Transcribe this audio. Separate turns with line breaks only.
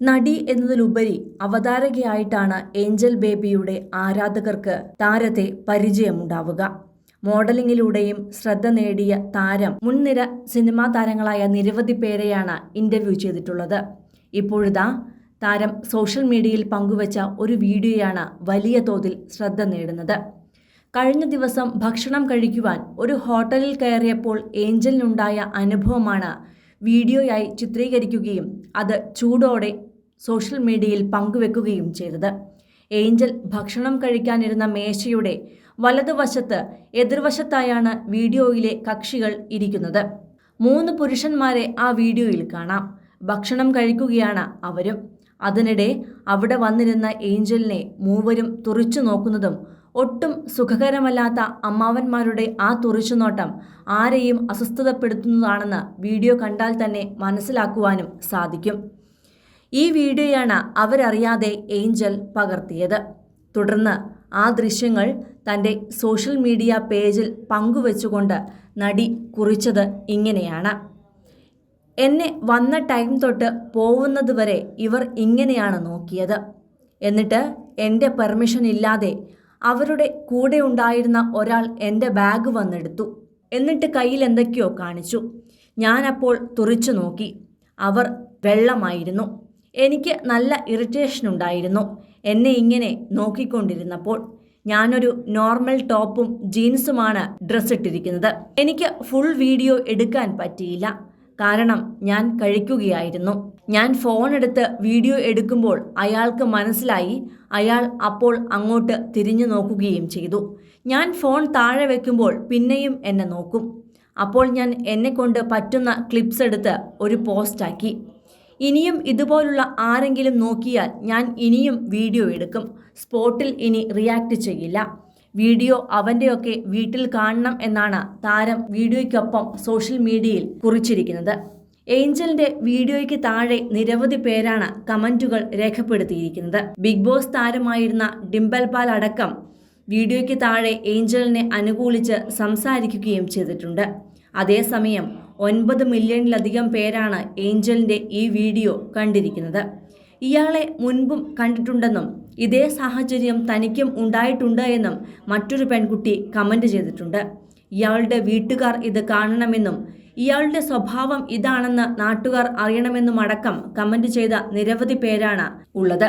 നടി എന്നതിലുപരി അവതാരകയായിട്ടാണ് ഏഞ്ചൽ ബേബിയുടെ ആരാധകർക്ക് താരത്തെ പരിചയമുണ്ടാവുക. മോഡലിംഗിലൂടെയും ശ്രദ്ധ നേടിയ താരം മുൻനിര സിനിമാ താരങ്ങളായ നിരവധി പേരെയാണ് ഇന്റർവ്യൂ ചെയ്തിട്ടുള്ളത്. ഇപ്പോഴിതാ താരം സോഷ്യൽ മീഡിയയിൽ പങ്കുവച്ച ഒരു വീഡിയോയാണ് വലിയ തോതിൽ ശ്രദ്ധ നേടുന്നത്. കഴിഞ്ഞ ദിവസം ഭക്ഷണം കഴിക്കുവാൻ ഒരു ഹോട്ടലിൽ കയറിയപ്പോൾ ഏഞ്ചലിനുണ്ടായ അനുഭവമാണ് വീഡിയോയായി ചിത്രീകരിക്കുകയും അത് ചൂടോടെ സോഷ്യൽ മീഡിയയിൽ പങ്കുവെക്കുകയും ചെയ്തത്. ഏഞ്ചൽ ഭക്ഷണം കഴിക്കാനിരുന്ന മേശയുടെ വലതുവശത്ത് എതിർവശത്തായാണ് വീഡിയോയിലെ കക്ഷികൾ ഇരിക്കുന്നത്. മൂന്ന് പുരുഷന്മാരെ ആ വീഡിയോയിൽ കാണാം. ഭക്ഷണം കഴിക്കുകയാണ് അവരും. അതിനിടെ അവിടെ വന്നിരുന്ന ഏഞ്ചലിനെ മൂവരും തുറിച്ചു നോക്കുന്നതും ഒട്ടും സുഖകരമല്ലാത്ത അമ്മാവന്മാരുടെ ആ തുറിച്ചുനോട്ടം ആരെയും അസ്വസ്ഥതപ്പെടുത്തുന്നതാണെന്ന് വീഡിയോ കണ്ടാൽ തന്നെ മനസ്സിലാക്കുവാനും സാധിക്കും. ഈ വീഡിയോയാണ് അവരറിയാതെ ഏഞ്ചൽ പകർത്തിയത്. തുടർന്ന് ആ ദൃശ്യങ്ങൾ തന്റെ സോഷ്യൽ മീഡിയ പേജിൽ പങ്കുവച്ചുകൊണ്ട് നടി കുറിച്ചത് ഇങ്ങനെയാണ്. എന്നെ വന്ന ടൈം തൊട്ട് പോകുന്നത് വരെ ഇവർ ഇങ്ങനെയാണ് നോക്കിയത്. എന്നിട്ട് എന്റെ പെർമിഷൻ ഇല്ലാതെ അവരുടെ കൂടെ ഉണ്ടായിരുന്ന ഒരാൾ എന്റെ ബാഗ് വന്നെടുത്തു. എന്നിട്ട് കയ്യിൽ എന്തൊക്കെയോ കാണിച്ചു. ഞാനപ്പോൾ തുറിച്ചു നോക്കി. അവർ വെള്ളമായിരുന്നു. എനിക്ക് നല്ല ഇറിറ്റേഷൻ ഉണ്ടായിരുന്നു. എന്നെ ഇങ്ങനെ നോക്കിക്കൊണ്ടിരുന്നപ്പോൾ ഞാനൊരു നോർമൽ ടോപ്പും ജീൻസുമാണ് ഡ്രസ്സ് ഇട്ടിരിക്കുന്നത്. എനിക്ക് ഫുൾ വീഡിയോ എടുക്കാൻ പറ്റിയില്ല. കാരണം ഞാൻ കഴിക്കുകയായിരുന്നു. ഞാൻ ഫോൺ എടുത്ത് വീഡിയോ എടുക്കുമ്പോൾ അയാൾക്ക് മനസ്സിലായി. അയാൾ അപ്പോൾ അങ്ങോട്ട് തിരിഞ്ഞു നോക്കുകയും ചെയ്തു. ഞാൻ ഫോൺ താഴെ വെക്കുമ്പോൾ പിന്നെയും എന്നെ നോക്കും. അപ്പോൾ ഞാൻ എന്നെക്കൊണ്ട് പറ്റുന്ന ക്ലിപ്സ് എടുത്ത് ഒരു പോസ്റ്റാക്കി ഇനിയും ഇതുപോലുള്ള ആരെങ്കിലും നോക്കിയാൽ ഞാൻ ഇനിയും വീഡിയോ എടുക്കും. സ്പോട്ടിൽ ഇനി റിയാക്ട് ചെയ്യില്ല. വീഡിയോ അവന്റെയൊക്കെ വീട്ടിൽ കാണണം എന്നാണ് താരം വീഡിയോയ്ക്കൊപ്പം സോഷ്യൽ മീഡിയയിൽ കുറിച്ചിരിക്കുന്നത്. ഏഞ്ചലിന്റെ വീഡിയോയ്ക്ക് താഴെ നിരവധി പേരാണ് കമന്റുകൾ രേഖപ്പെടുത്തിയിരിക്കുന്നത്. ബിഗ് ബോസ് താരമായിരുന്ന ഡിംബൽ പാൽ അടക്കം വീഡിയോയ്ക്ക് താഴെ ഏഞ്ചലിനെ അനുകൂലിച്ച് സംസാരിക്കുകയും ചെയ്തിട്ടുണ്ട്. അതേസമയം ഒൻപത് മില്യണിലധികം പേരാണ് ഏഞ്ചലിന്റെ ഈ വീഡിയോ കണ്ടിരിക്കുന്നത്. ഇയാളെ മുൻപും കണ്ടിട്ടുണ്ടെന്നും ഇതേ സാഹചര്യം തനിക്കും ഉണ്ടായിട്ടുണ്ട് എന്നും മറ്റൊരു പെൺകുട്ടി കമന്റ് ചെയ്തിട്ടുണ്ട്. ഇയാളുടെ വീട്ടുകാർ ഇത് കാണണമെന്നും ഇയാളുടെ സ്വഭാവം ഇതാണെന്ന് നാട്ടുകാർ അറിയണമെന്നുമടക്കം കമന്റ് ചെയ്ത നിരവധി പേരാണ് ഉള്ളത്.